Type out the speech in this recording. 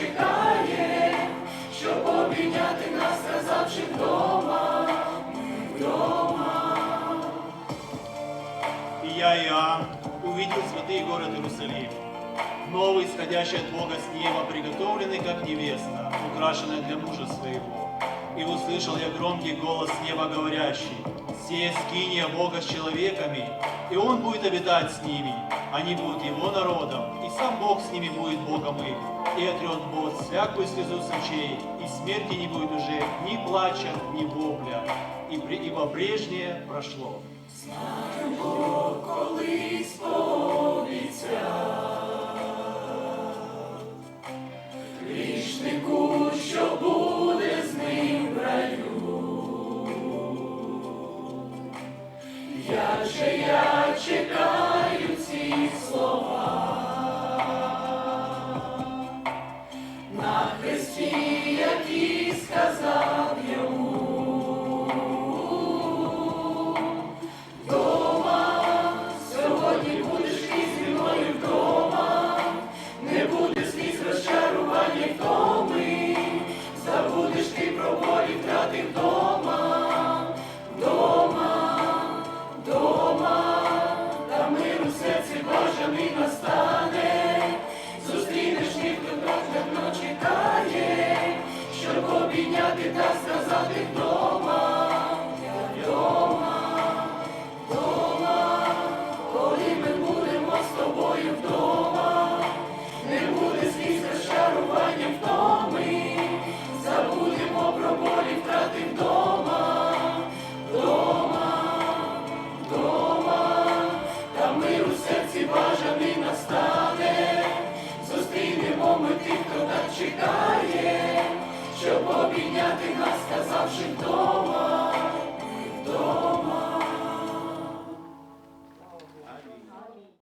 чекає, щоб обійняти нас, сказавши вдома, вдома. И я, увидел святый город Иерусалим, новый, исходящий от Бога с неба, приготовленный как невеста, украшенная для мужа своего. И услышал я громкий голос с неба говорящий, «Сея скиния Бога с человеками, и Он будет обитать с ними, они будут Его народом, и сам Бог с ними будет Богом их, и отрет Бог всякую слезу с очей, и смерти не будет уже ни плача, ни вопля, и ибо прежнее прошло». колись пообіцяв грішнику, що буде з ним в раю. Же я чекаю сказав чекає, щоб обійняти нас, сказавши вдома.